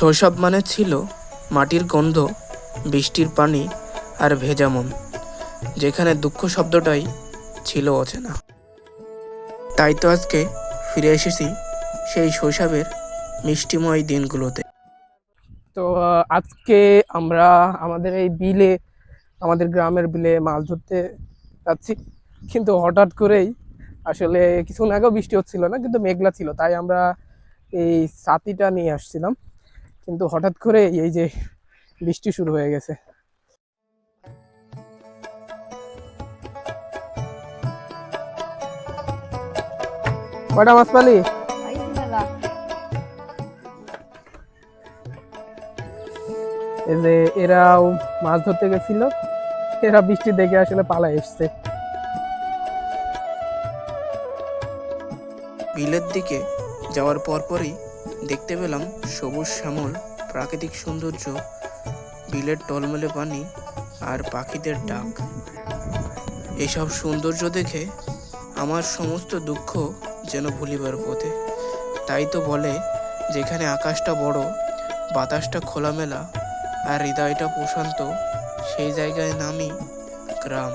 শৈশব মানে ছিল মাটির গন্ধ, বৃষ্টির পানি আর ভেজা মন, যেখানে দুঃখ শব্দটাই ছিল অচেনা। তাই তো আজকে ফিরে এসেছি সেই শৈশবের মিষ্টিময় দিনগুলোতে। তো আজকে আমরা আমাদের এই বিলে, আমাদের গ্রামের বিলে মাছ ধরতে যাচ্ছি। কিন্তু হঠাৎ করেই আসলে কিছুক্ষণ আগেও বৃষ্টি হচ্ছিল না, কিন্তু মেঘলা ছিল। তাই আমরা এই ছাতিটা নিয়ে আসছিলাম। কিন্তু হঠাৎ করে এই যে বৃষ্টি শুরু হয়ে গেছে। কয়টা মাছ পালি? যে এরাও মাছ ধরতে গেছিল, এরা বৃষ্টি দেখে আসলে পালায় এসছে। বিলের দিকে যাওয়ার পরপরই দেখতে পেলাম সবুজ শ্যামল, প্রাকৃতিক সৌন্দর্য, বিলের টলমলে পানি আর পাখিদের ডাক। এসব সৌন্দর্য দেখে আমার সমস্ত দুঃখ যেন ভুলিবার পথে। তাই তো বলে, যেখানে আকাশটা বড়, বাতাসটা খোলামেলা আর হৃদয়টা প্রশান্ত, সেই জায়গায় নামি গ্রাম।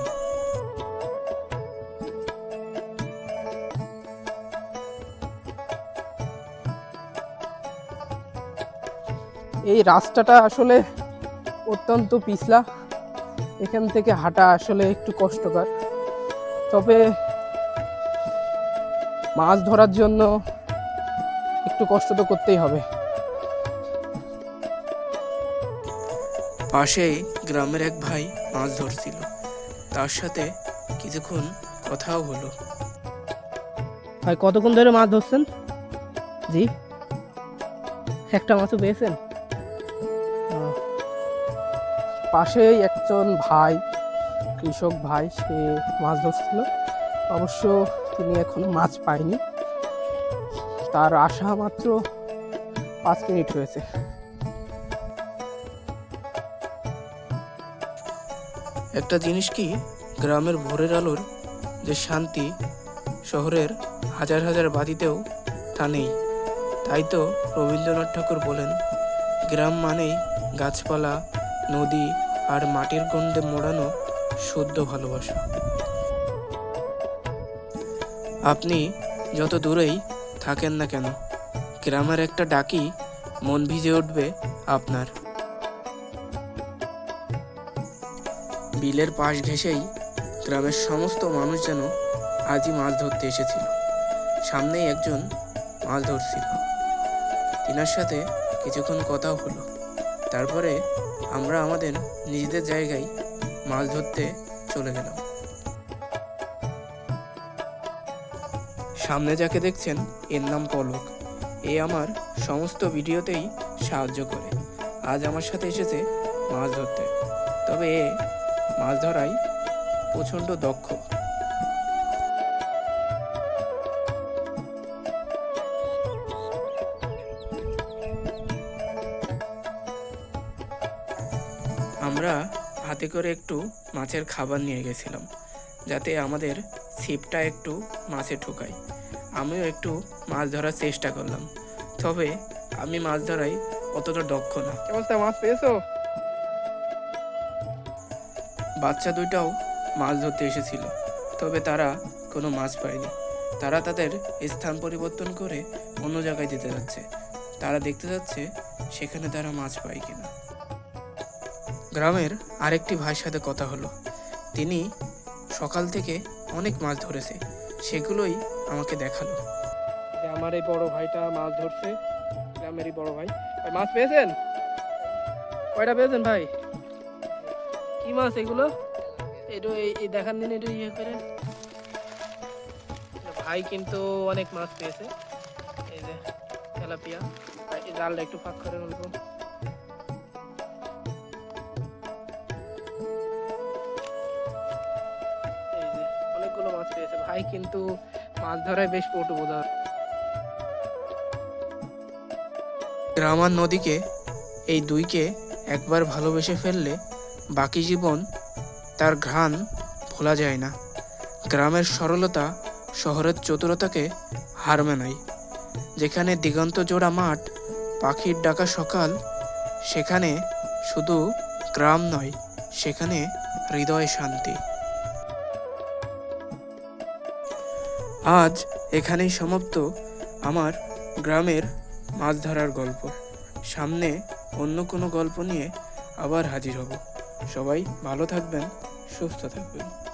এই রাস্তাটা আসলে অত্যন্ত পিছলা। এখান থেকে হাঁটা আসলে একটু কষ্টকর। তবে মাছ ধরার জন্য একটু কষ্ট তো করতেই হবে। পাশেই গ্রামের এক ভাই মাছ ধরছিল। তার সাথে কিছুক্ষণ কথাও হলো। ভাই কতক্ষণ ধরে মাছ ধরছেন? জি। একটা মাছও পেয়েছেন? পাশেই একজন ভাই, কৃষক ভাই, সে মাছ ধরছিল। অবশ্য তিনি এখনও মাছ পায়নি। তার আশা মাত্র পাঁচ মিনিট হয়েছে। একটা জিনিস কি গ্রামের ভোরের আলোর যে শান্তি শহরের হাজার হাজার বাতিতেও তা নেই? তাই তো রবীন্দ্রনাথ ঠাকুর বলেন, গ্রাম মানেই গাছপালা, নদী আর মাটির গন্ধে মোড়ানো শুদ্ধ ভালোবাসা। আপনি যত দূরেই থাকেন না কেন, গ্রামের একটা ডাকি মন ভিজে উঠবে আপনার। বিলের পাশ ঘেঁষেই গ্রামের সমস্ত মানুষ যেন আজই মাছ ধরতে এসেছিল। সামনেই একজন মাছ ধরছিল। তিনার সাথে কিছুক্ষণ কথাও হলো। তারপরে আমরা আমাদের নিজেদের জায়গায় মাছ ধরতে চলে গেলাম। সামনে যাকে দেখছেন, এর নাম পলক। এ আমার সমস্ত ভিডিওতেই সাহায্য করে। আজ আমার সাথে এসেছে মাছ ধরতে। তবে এ মাছ ধরায় প্রচণ্ড দক্ষ। আমরা হাতে করে একটু মাছের খাবার নিয়ে গেছিলাম যাতে আমাদের ছিপটা একটু মাছে ঠোকায়। আমিও একটু মাছ ধরার চেষ্টা করলাম তবে আমি মাছ ধরাই অতটা দক্ষ না। অবস্থা? মাছ পেয়েছ? বাচ্চা দুইটাও মাছ ধরতে এসেছিল তবে তারা কোনো মাছ পায়নি। তারা তাদের স্থান পরিবর্তন করে অন্য জায়গায় যেতে যাচ্ছে। তারা দেখতে যাচ্ছে সেখানে তারা মাছ পায় কিনা। গ্রামের আরেকটি ভাইয়ের সাথে কথা হলো। তিনি সকাল থেকে অনেক মাছ ধরেছে, সেগুলোই আমাকে দেখাল। আমার এই বড় ভাইটা মাছ ধরছে, গ্রামেরই বড় ভাই। মাছ পেয়েছেন? কয়টা পেয়েছেন ভাই? কি মাছ এগুলো? একটু এই দেখান দিন, একটু ইয়ে করে ভাই কিন্তু অনেক মাছ পেয়েছে। এই যে, তেলাপিয়া। জালটা একটু ফাঁক করে অল্প ভাই কিন্তু মাছ ধরায় বেশ পটু বোধ আর নদীকে, এই দুইকে একবার ভালোবেসে ফেললে বাকি জীবন তার ঘ্রাণ ভোলা যায় না। গ্রামের সরলতা শহরের চতুরতাকে হার মানায় যেখানে দিগন্ত জোড়া মাঠ, পাখির ডাকা সকাল, সেখানে শুধু গ্রাম নয়, সেখানে হৃদয় শান্তি। আজ এখানেই সমাপ্ত আমার গ্রামের মাছ ধরার গল্প। সামনে অন্য কোনো গল্প নিয়ে আবার হাজির হব। সবাই ভালো থাকবেন, সুস্থ থাকবেন।